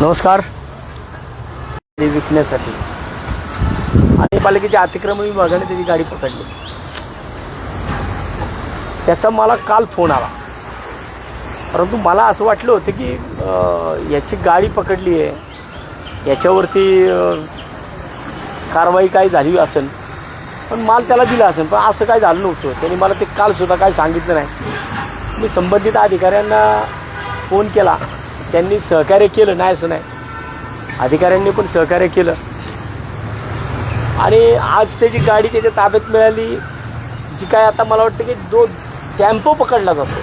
नमस्कार. ते विकण्यासाठी. आणि पालिकेच्या अतिक्रमण विभागाने त्याची गाडी पकडली. त्याचा मला काल फोन आला. परंतु मला असं वाटलं होतं की याची गाडी पकडली आहे. याच्यावरती कारवाई काय झाली असेल. पण माल त्याला दिला असेल. पण असं काय झालं नव्हतं. त्यांनी मला ते कालसुद्धा काय सांगितलं नाही. मी संबंधित अधिकाऱ्यांना फोन केला. त्यांनी सहकार्य केलं नाही असं नाही. अधिकाऱ्यांनी पण सहकार्य केलं. आणि आज त्याची गाडी त्याच्या ताब्यात मिळाली. जी काय आता मला वाटतं की जो टॅम्पो पकडला जातो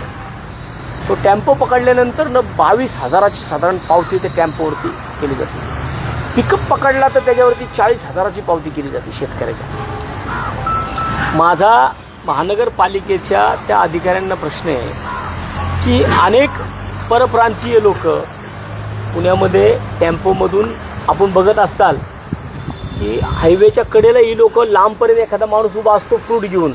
तो टॅम्पो पकडल्यानंतर न बावीस हजाराची साधारण पावती त्या टॅम्पोवरती केली जाते. पिकअप पकडला तर त्याच्यावरती चाळीस हजाराची पावती केली जाते शेतकऱ्याच्या. माझा महानगरपालिकेच्या त्या अधिकाऱ्यांना प्रश्न आहे की अनेक परप्रांतीय लोक पुण्यामध्ये टेम्पोमधून आपण बघत असताल की हायवेच्या कडेला ही लोक लांबपर्यंत एखादा माणूस उभा असतो फ्रूट घेऊन.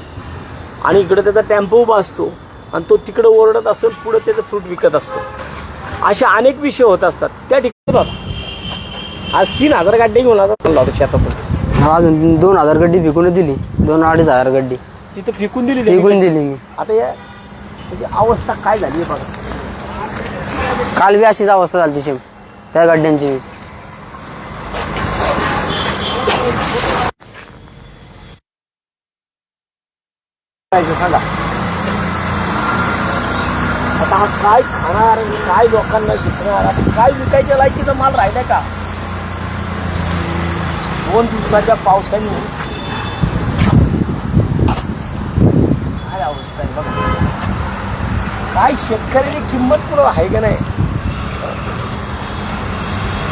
आणि इकडं त्याचा टेम्पो उभा असतो आणि तो तिकडं ओरडत असेल पुढं त्याचं फ्रूट विकत असतो. असे अनेक विषय होत असतात. त्या ठिकाणी आज तीन हजार गाड्या घेऊन आता चालला होता शेतातून. अजून दोन हजार गड्डी फेकून दिली. दोन अडीच हजार गड्डी. तिथे फेकून दिली. फेकून दिली मी. आता या त्याची अवस्था काय झाली आहे बघा. काल बी अशीच अवस्था झाली तिची त्या गड्ड्यांची सांगा. आता हा काय खाणार आणि काय लोकांना विकणार आता काय विकायच्या लायकीचा माल राहिलाय का? दोन दिवसाच्या पावसाने. काय अवस्था आहे बघा. काय शेतकऱ्याची किंमत पुरं आहे का नाही?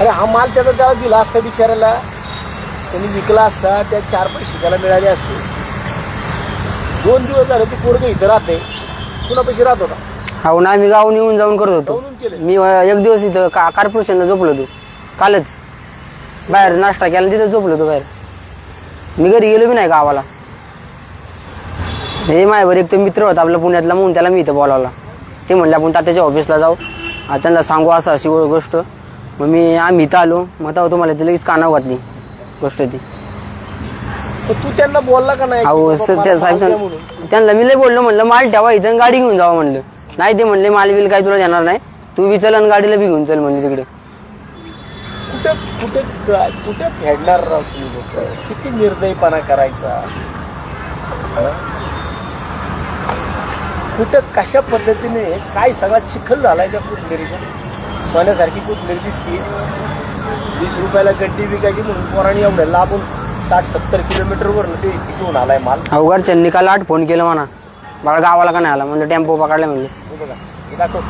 अरे हा माल त्याचा त्याला दिला असता बिचाऱ्याला त्यांनी विकला असता त्या चार पैसे त्याला मिळाले असते. दोन दिवस झाले ती पोरग इथं राहते पुन्हा पैसे राहत होता. हो ना आम्ही गावून येऊन जाऊन करत होतो. केले. मी अं, एक दिवस इथं का कार्पोरेशनला झोपलो होतो. कालच. बाहेर नाश्ता केला तिथं झोपलो होतो बाहेर. मी घरी गेलो बी नाही गावाला. हे माझ्यावर एक तर मित्र होता आपला पुण्यातला म्हणून त्याला मी इथं बोलावला. ते म्हणले आपण तात्याच्या ऑफिसला जाऊ. आ, त्यांना सांगू असं अशी गोष्ट. मग मी आम्ही इथं आलो. मग तेव्हा तुम्हाला ती लगेच कानावर घातली गोष्ट ती. तर तू त्यांना बोलला का नाही? की अहो बाबा सर मला त्या माल साहेब म्हणून? त्यांना मी लय बोललो म्हणलं माल ठेवा इथं आणि गाडी घेऊन जावा म्हणलं. नाही ते म्हणले माल बिल काय तुला देणार नाही. तू बी चल आणि गाडीला बी घेऊन चल म्हणले तिकडे. कुठे कुठे काय कुठे फेडणार राव तुम्ही लोक? किती निर्दयपणा करायचा? हं? कुठं कशा पद्धतीने काय सगळा चिखल झालाय त्या सोन्यासारखी कोथमिरी दिसते. वीस रुपयाला गड्डी विकायची म्हणून पोराणी एवढ्या लांबून साठ सत्तर किलोमीटरवर ते घेऊन आलाय माल. अवघड त्यांनी काल आठ फोन केलं म्हणा. मला गावाला का नाही आला? म्हणलं टेम्पो पकडला म्हणलं. हे बघा हे दाखव.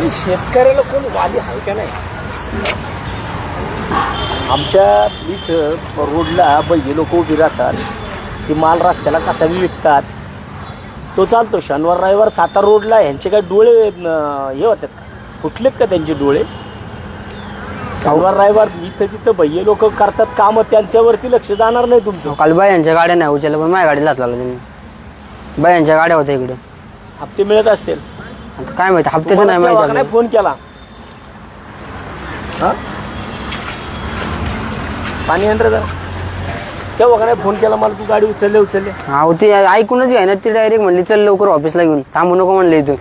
हे शेतकऱ्याला कोण वाली आहे का नाही? आमच्या इथं रोडला बैल लोक उभी राहतात. ते माल रस्त्याला कसा बी विकतात. तो चालतो. शनिवार रविवार सातारा रोडला ह्यांचे काय डोळे हे होतात का? फुटलेत का त्यांचे डोळे? शनिवार रविवार इथं तिथं भैये लोक करतात काम त्यांच्यावरती लक्ष जाणार नाही तुमचं. काल बायांच्या गाड्या नाही उचलल्या पण माझ्या गाडी लागला त्यांनी. बायांच्या गाड्या होत्या इकडे. हप्ते मिळत असतील. आता काय माहिती हप्त्याचं नाही तुम्हाला माहिती नाही. फोन केला? हा? पाणी आणलं जरा. तेव्हा का नाही फोन केला मला तू गाडी उचलले उचलले. हा ते ऐकूनच घ्याय ना ती डायरेक्ट म्हणली चल लवकर ऑफिसला घेऊन थांबू नको म्हणले इथं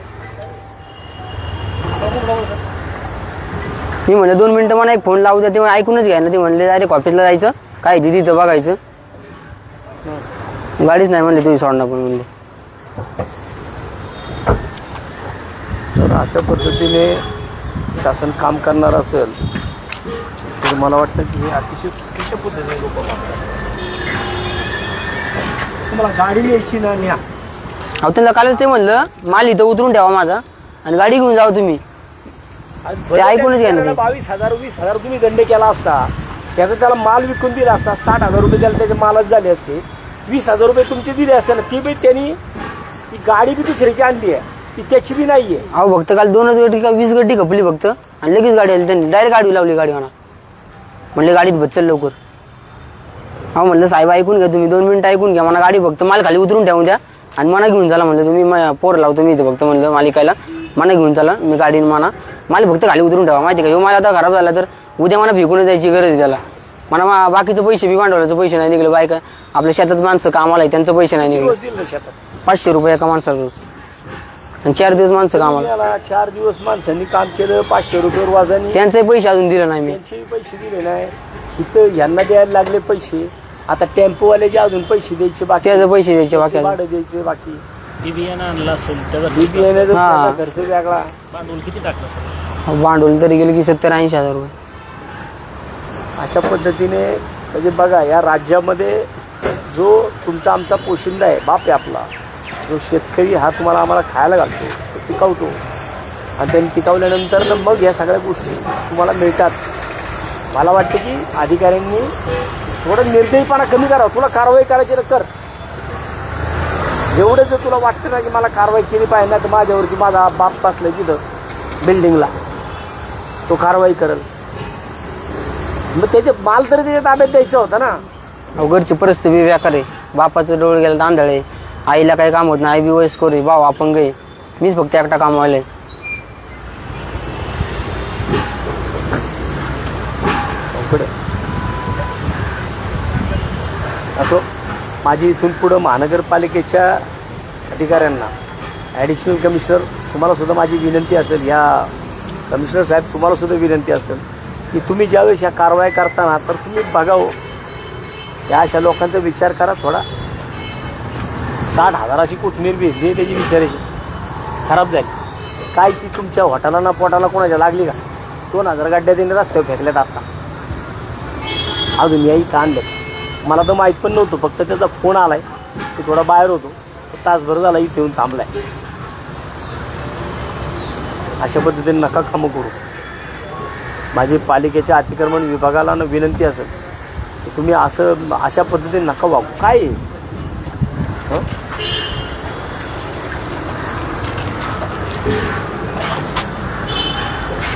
मी म्हणलं दोन मिनिटं मला एक फोन लावू द्या ते ऐकूनच घ्याय ना ते म्हणले डायरेक्ट ऑफिसला जायचं काय दिदी तिथं बघायचं. गाडीच नाही म्हणले तुझी सोडणार पण म्हणले. तर अशा पद्धतीने शासन काम करणार असेल तर मला वाटतं की हे अतिशय चुकीच्या पद्धतीने लोक तुम्हाला गाडी न्यायची ना न्या. अहो त्यांना कालच ते म्हणलं माल इथं उतरून ठेवा माझा आणि गाडी घेऊन जावा तुम्ही. ते ऐकूनच घ्या ना. बावीस हजार वीस हजार तुम्ही दंड केला असता त्याचा त्याला माल विकून दिला असता साठ हजार रुपये त्याला त्याचे मालच झाले असते. वीस हजार रुपये तुमचे दिले असते ना ती बी त्यांनी ती गाडी बी दुसऱ्याची आणली आहे. ती त्याची बी नाहीये. अहो फक्त काल दोनच गड्डी का वीस गड्डी खपली फक्त. आणि लगेच गाडी आली त्यांनी. डायरेक्ट गाडी लावली गाडी म्हणा. म्हणले गाडीत बच्चल लवकर. हा म्हणलं साहेब ऐकून घ्या तुम्ही दोन मिनिटं ऐकून घ्या मला गाडी फक्त मला खाली उतरून ठेवून द्या आणि मला घेऊन चला. म्हणलं तुम्ही म- पोर लावतो मी इथे फक्त म्हणलं मालिकायला मला घेऊन चला मी गाडीने म्हणा मला फक्त खाली उतरून ठेवा माहिती का? मला आता खराब झाला तर उद्या मला फेकून द्यायची गरज त्याला. मला मा- बाकीचे पैसे बी भांडवलाचे पैसे नाही निघले बायका. आपल्या शेतात माणसं कामाला आहे त्यांचं पैसे नाही निघले. पाचशे रुपये एका माणसाला रोज आणि चार दिवस माणसं कामाला. याला चार दिवस माणसांनी काम केलं पाचशे रुपये वाजानी. त्यांचे पैसे अजून दिले नाही मी. त्यांचे पैसे दिले नाही. इथं यांना द्यायला लागले पैसे. आता टेम्पोवाल्याचे अजून पैसे द्यायचे बाकी. त्याचे पैसे द्यायचे बाकी. त्याचे. भाडं द्यायचे बाकी. बी बियाणं आणलं असेल त्याचा बीबी येण्याचा हा. त्याचा खर्च वेगळा. भांडवल किती टाकलं असेल? भांडवल तरी गेले की सत्तर ऐंशी हजार रुपये. अशा पद्धतीने म्हणजे बघा या राज्यामध्ये जो तुमचा आमचा पोशिंदा आहे बाप आहे आपला. जो शेतकरी हा तुम्हाला आम्हाला खायला घालतो तो पिकवतो. आणि त्यांनी पिकवल्यानंतर मग या सगळ्या गोष्टी तुम्हाला मिळतात. मला वाटतं की अधिकाऱ्यांनी थोडं निर्दयीपणा कमी करावं तुला कारवाई करायची तर कर. एवढं जर तुला वाटतं ना की मला कारवाई केली पाहिजे ना तर माझ्यावरती माझा बाप बसलाय तिथं बिल्डिंगला तो कारवाई करेल. मग त्याचे माल तरी त्याच्या ताब्यात द्यायचा होता ना. अवघडची घरची परिस्थिती बी आहे. बापाचं डोळ गेलं तांदळ आहे आईला काही काम होत नाही आई बी वयस्कर आहे. भाऊ आपण गे मीच फक्त एकटा कामावाला. असो माझी इथून पुढं महानगरपालिकेच्या अधिकाऱ्यांना ॲडिशनल कमिशनर तुम्हाला सुद्धा माझी विनंती असेल. या कमिशनर साहेब तुम्हाला सुद्धा विनंती असेल की तुम्ही ज्यावेळेस या कारवाई करताना तर तुम्ही बघावं. या अशा लोकांचा विचार करा थोडा. साठ हजाराची कोथमीर भेटली त्याची विचारायची खराब झाली. काय ती तुमच्या हॉटेलांना पोटाला कोणाच्या लागली का? दोन हजार गाड्या त्यांनी रस्त्यावर फेकल्यात आत्ता अजून याही आणलं मला तर माहीत पण नव्हतं फक्त त्याचा फोन आलाय. ते थोडा बाहेर होतो. तासभर झाला इथे येऊन थांबलाय. अशा पद्धतीने नका कामं करू. माझी पालिकेच्या अतिक्रमण विभागाला न विनंती असेल तुम्ही असं अशा पद्धतीने नका वागू. काय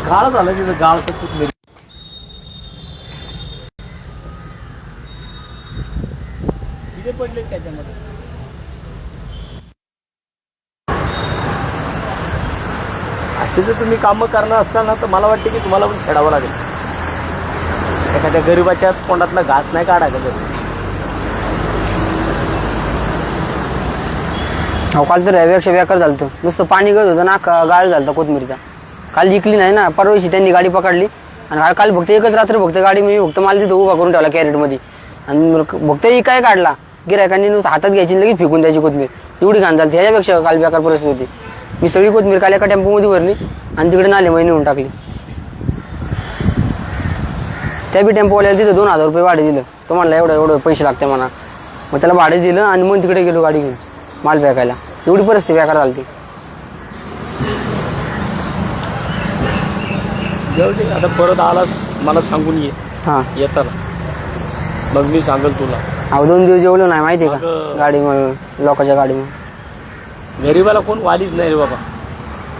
गाळ झालं तिथं गाळ तर कुठलं किती पडले त्याच्यामध्ये. असे जर तुम्ही कामं करणार असाल ना तर मला वाटते की तुम्हाला पण खेळावं लागेल. एखाद्या गरीबाच्या तोंडातला घास नाही काढायचा घरी अहो काल तर यापेक्षा बेकार झालं. नुसतं पाणी गळत होतं ना का गाळ झालं होतं कोथमिरीचा काल इकली नाही ना परवाशी त्यांनी गाडी पकडली. आणि काल- फक्त एकच रात्र फक्त गाडी मी फक्त मला तिथं उभा करून ठेवला कॅरेटमध्ये आणि फक्त एक काय काढला. गिरायकांनी नुसतं हातात घ्यायची लगेच फेकून द्यायची कोथमीर. एवढी घाण झाली त्याच्यापेक्षा काल बेकार परिस्थिती होती. मी सगळी कोथमीर काल एका टेम्पोमध्ये भरली आणि तिकडे नाले महिने नेऊन टाकली. त्या बी टेम्पोवाल्याला तिथं दोन हजार रुपये भाडे दिलं. तो म्हणला एवढं एवढं पैसे लागते म्हणा. मग त्याला भाडे दिलं आणि मग तिकडे गेलो गाडी घेऊन. माल फेकायला. एवढी परिस्थिती बेकार झाली जाऊ दे आता परत आलास मला सांगून ये. हां. येताना. मग मी सांगेल तुला. अहो दोन दिवस जेवलो नाही माहिती आहे का? अगं. गाडीमुळे लोकांच्या गाडीमुळे गरिबाला कोण वालीच नाही रे बाबा.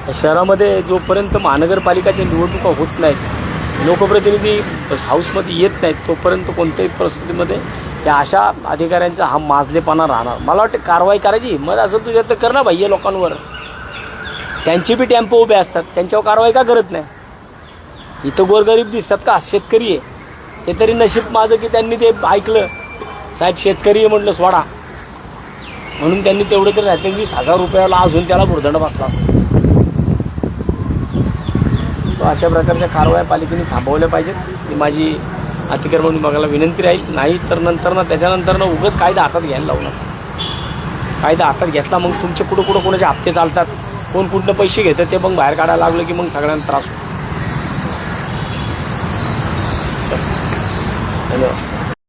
या शहरामध्ये जोपर्यंत महानगरपालिकाच्या निवडणुका होत नाहीत लोकप्रतिनिधी हाऊसमध्ये येत नाहीत तोपर्यंत कोणत्याही परिस्थितीमध्ये या अशा अधिकाऱ्यांचा हा माजलेपणा राहणार. मला वाटतं कारवाई करायची मग असं तुझ्या तर कर ना भाई या लोकांवर. त्यांचे बी टेम्पो उभे असतात. त्यांच्यावर कारवाई का करत नाही? इथं गोरगरीब दिसतात का? शेतकरी आहे. ते तरी नशीब माझं की त्यांनी ते ऐकलं. साहेब शेतकरी आहे म्हटलं सोडा. म्हणून त्यांनी तेवढं तरी राहते. वीस हजार रुपयाला अजून त्याला भुर्दंड बसला तो अशा प्रकारच्या कारवाया पालिकेने थांबवल्या पाहिजेत. ही माझी अतिक्रमण विभागाला विनंती राहील. नाही तर नंतर ना त्याच्यानंतर ना उगंच कायदा हातात घ्यायला लावला कायदा हातात घेतला मग तुमचे कुठं कुठं कोणाचे हप्ते चालतात? कोण कुठलं पैसे घेतं ते मग बाहेर काढायला लागलं की मग सगळ्यांना त्रास होतो. 没有